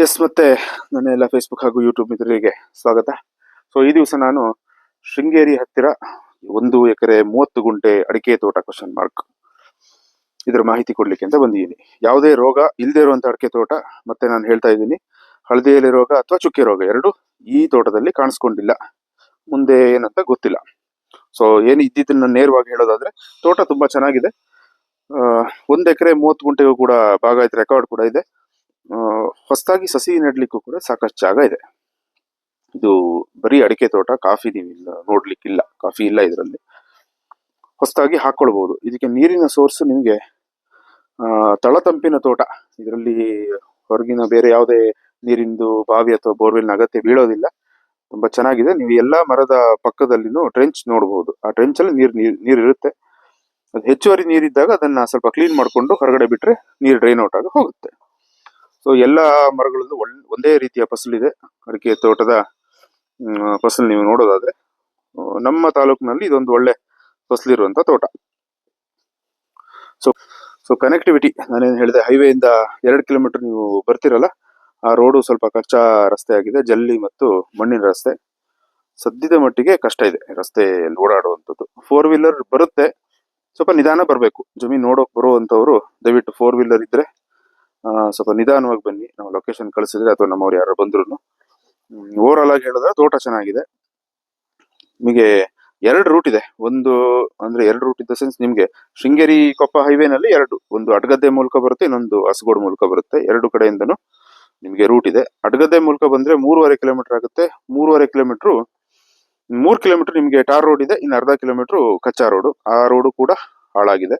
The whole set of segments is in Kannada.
ಎಸ್ ಮತ್ತೆ ನನ್ನ ಎಲ್ಲ ಫೇಸ್ಬುಕ್ ಹಾಗೂ ಯೂಟ್ಯೂಬ್ ಮಿತ್ರರಿಗೆ ಸ್ವಾಗತ. ಸೊ ಈ ದಿವಸ ನಾನು ಶೃಂಗೇರಿ ಹತ್ತಿರ ಒಂದು ಎಕರೆ ಮೂವತ್ತು ಗುಂಟೆ ಅಡಿಕೆ ತೋಟ ಕ್ವಶನ್ ಮಾರ್ಕ್ ಇದರ ಮಾಹಿತಿ ಕೊಡ್ಲಿಕ್ಕೆ ಅಂತ ಬಂದಿದ್ದೀನಿ. ಯಾವುದೇ ರೋಗ ಇಲ್ಲದೆ ಇರುವಂತ ಅಡಿಕೆ ತೋಟ, ಮತ್ತೆ ನಾನು ಹೇಳ್ತಾ ಇದ್ದೀನಿ ಹಳದಿ ಎಲೆ ರೋಗ ಅಥವಾ ಚುಕ್ಕೆ ರೋಗ ಎರಡು ಈ ತೋಟದಲ್ಲಿ ಕಾಣಿಸ್ಕೊಂಡಿಲ್ಲ. ಮುಂದೆ ಏನಂತ ಗೊತ್ತಿಲ್ಲ. ಸೊ ಏನು ಇದ್ದಿದ್ದನ್ನ ನೇರವಾಗಿ ಹೇಳೋದಾದ್ರೆ, ತೋಟ ತುಂಬಾ ಚೆನ್ನಾಗಿದೆ. ಒಂದ್ ಎಕರೆ ಮೂವತ್ತು ಗುಂಟೆಗೂ ಕೂಡ ಭಾಗ ರೆಕಾರ್ಡ್ ಕೂಡ ಇದೆ. ಹೊಸದಾಗಿ ಸಸಿ ನೆಡ್ಲಿಕ್ಕೂ ಕೂಡ ಸಾಕಷ್ಟು ಜಾಗ ಇದೆ. ಇದು ಬರೀ ಅಡಿಕೆ ತೋಟ, ಕಾಫಿ ನೀವಿಲ್ಲ ನೋಡ್ಲಿಕ್ಕಿಲ್ಲ, ಕಾಫಿ ಇಲ್ಲ ಇದರಲ್ಲಿ. ಹೊಸದಾಗಿ ಹಾಕೊಳ್ಬಹುದು ಇದಕ್ಕೆ ನೀರಿನ ಸೋರ್ಸ್ ನಿಮಗೆ ತಳತಂಪಿನ ತೋಟ, ಇದರಲ್ಲಿ ಹೊರಗಿನ ಬೇರೆ ಯಾವುದೇ ನೀರಿಂದು ಬಾವಿ ಅಥವಾ ಬೋರ್ವೆಲ್ನ ಅಗತ್ಯ ಬೀಳೋದಿಲ್ಲ. ತುಂಬಾ ಚೆನ್ನಾಗಿದೆ. ನೀವು ಎಲ್ಲಾ ಮರದ ಪಕ್ಕದಲ್ಲಿನೂ ಟ್ರೆಂಚ್ ನೋಡಬಹುದು ಆ ಟ್ರೆಂಚ್ ಅಲ್ಲಿ ನೀರು, ನೀರ್ ಇರುತ್ತೆ. ಅದು ಹೆಚ್ಚುವರಿ ನೀರಿದ್ದಾಗ ಅದನ್ನ ಸ್ವಲ್ಪ ಕ್ಲೀನ್ ಮಾಡ್ಕೊಂಡು ಹೊರಗಡೆ ಬಿಟ್ರೆ ನೀರು ಡ್ರೈನ್ ಔಟ್ ಆಗಿ ಹೋಗುತ್ತೆ. ಸೊ ಎಲ್ಲ ಮರಗಳಲ್ಲೂ ಒಂದೇ ರೀತಿಯ ಫಸಲಿದೆ ಅಡಿಕೆ ತೋಟದ ಫಸಲ್ ನೀವು ನೋಡೋದಾದ್ರೆ ನಮ್ಮ ತಾಲೂಕಿನಲ್ಲಿ ಇದೊಂದು ಒಳ್ಳೆ ಫಸಲಿರುವಂತ ತೋಟ. ಸೊ ಸೊ ಕನೆಕ್ಟಿವಿಟಿ ನಾನೇನು ಹೇಳಿದೆ ಹೈವೇಯಿಂದ ಎರಡು ಕಿಲೋಮೀಟರ್ ನೀವು ಬರ್ತಿರಲ್ಲ, ಆ ರೋಡು ಸ್ವಲ್ಪ ಕಚ್ಚಾ ರಸ್ತೆ ಆಗಿದೆ, ಜಲ್ಲಿ ಮತ್ತು ಮಣ್ಣಿನ ರಸ್ತೆ. ಸದ್ಯದ ಮಟ್ಟಿಗೆ ಕಷ್ಟ ಇದೆ ರಸ್ತೆಯಲ್ಲಿ ಓಡಾಡುವಂಥದ್ದು. ಫೋರ್ ವೀಲರ್ ಬರುತ್ತೆ, ಸ್ವಲ್ಪ ನಿಧಾನ ಬರಬೇಕು. ಜಮೀನು ನೋಡೋಕೆ ಬರುವಂಥವ್ರು ದಯವಿಟ್ಟು ಫೋರ್ ವೀಲರ್ ಇದ್ರೆ ಸ್ವಲ್ಪ ನಿಧಾನವಾಗಿ ಬನ್ನಿ. ನಾವು ಲೊಕೇಶನ್ ಕಳಿಸಿದ್ರೆ ಅಥವಾ ನಮ್ಮವ್ರು ಯಾರು ಬಂದ್ರು ಓವರ್ ಆಲ್ ಆಗಿ ಹೇಳಿದ್ರೆ ತೋಟ ಚೆನ್ನಾಗಿದೆ. ನಿಮಗೆ ಎರಡು ರೂಟ್ ಇದೆ. ಒಂದು ಅಂದ್ರೆ ಎರಡು ರೂಟ್ ಇದ್ದ ಸೆನ್ಸ್ ನಿಮ್ಗೆ ಶೃಂಗೇರಿ ಕೊಪ್ಪ ಹೈವೇನಲ್ಲಿ ಎರಡು, ಒಂದು ಅಡ್ಗದ್ದೆ ಮೂಲಕ ಬರುತ್ತೆ, ಇನ್ನೊಂದು ಹಸಗೋಡ್ ಮೂಲಕ ಬರುತ್ತೆ. ಎರಡು ಕಡೆಯಿಂದನೂ ನಿಮಗೆ ರೂಟ್ ಇದೆ. ಅಡ್ಗದ್ದೆ ಮೂಲಕ ಬಂದ್ರೆ ಮೂರುವರೆ ಕಿಲೋಮೀಟರ್ ಆಗುತ್ತೆ. ಮೂರುವರೆ ಕಿಲೋಮೀಟರ್ ಮೂರು ಕಿಲೋಮೀಟರ್ ನಿಮಗೆ ಟಾರ್ ರೋಡ್ ಇದೆ. ಇನ್ನು ಅರ್ಧ ಕಿಲೋಮೀಟರ್ ಕಚ್ಚಾ ರೋಡ್ ಆ ರೋಡು ಕೂಡ ಹಾಳಾಗಿದೆ.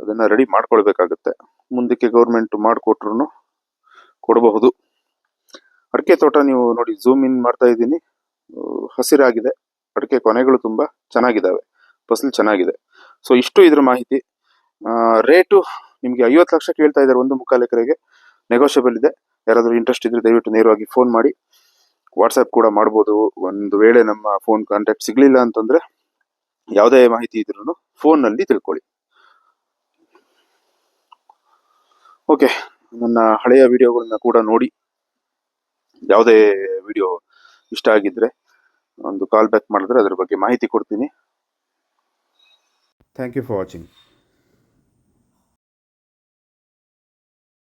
ಅದನ್ನ ರೆಡಿ ಮಾಡ್ಕೊಳ್ಬೇಕಾಗುತ್ತೆ. ಮುಂದಕ್ಕೆ ಗೌರ್ಮೆಂಟ್ ಮಾಡಿಕೊಟ್ರು ಕೊಡಬಹುದು. ಅಡಿಕೆ ತೋಟ ನೀವು ನೋಡಿ ಝೂಮ್ ಇನ್ ಮಾಡ್ತಾ ಇದ್ದೀನಿ. ಹಸಿರಾಗಿದೆ. ಅಡಿಕೆ ಕೊನೆಗಳು ತುಂಬ ಚೆನ್ನಾಗಿದ್ದಾವೆ ಫಸಲು ಚೆನ್ನಾಗಿದೆ. ಸೊ ಇಷ್ಟು ಇದ್ರ ಮಾಹಿತಿ. ರೇಟು ನಿಮಗೆ ಐವತ್ತು ಲಕ್ಷ ಕೇಳ್ತಾ ಇದ್ದಾರೆ ಒಂದು ಮುಕ್ಕಾಲು ಎಕರೆಗೆ. ನೆಗೋಷಿಯಬಲ್ ಇದೆ. ಯಾರಾದರೂ ಇಂಟ್ರೆಸ್ಟ್ ಇದ್ರೆ ದಯವಿಟ್ಟು ನೇರವಾಗಿ ಫೋನ್ ಮಾಡಿ. ವಾಟ್ಸಪ್ ಕೂಡ ಮಾಡ್ಬೋದು. ಒಂದು ವೇಳೆ ನಮ್ಮ ಫೋನ್ ಕಾಂಟ್ಯಾಕ್ಟ್ ಸಿಗಲಿಲ್ಲ ಅಂತಂದ್ರೆ ಯಾವುದೇ ಮಾಹಿತಿ ಇದ್ರೂ ಫೋನ್ನಲ್ಲಿ ತಿಳ್ಕೊಳ್ಳಿ. ಓಕೆ, ನನ್ನ ಹಳೆಯ ವಿಡಿಯೋಗಳನ್ನ ಕೂಡ ನೋಡಿ. ಯಾವುದೇ ವಿಡಿಯೋ ಇಷ್ಟ ಆಗಿದ್ರೆ ಒಂದು ಕಾಲ್ ಬ್ಯಾಕ್ ಮಾಡಿದ್ರೆ ಅದ್ರ ಬಗ್ಗೆ ಮಾಹಿತಿ ಕೊಡ್ತೀನಿ. Thank you for watching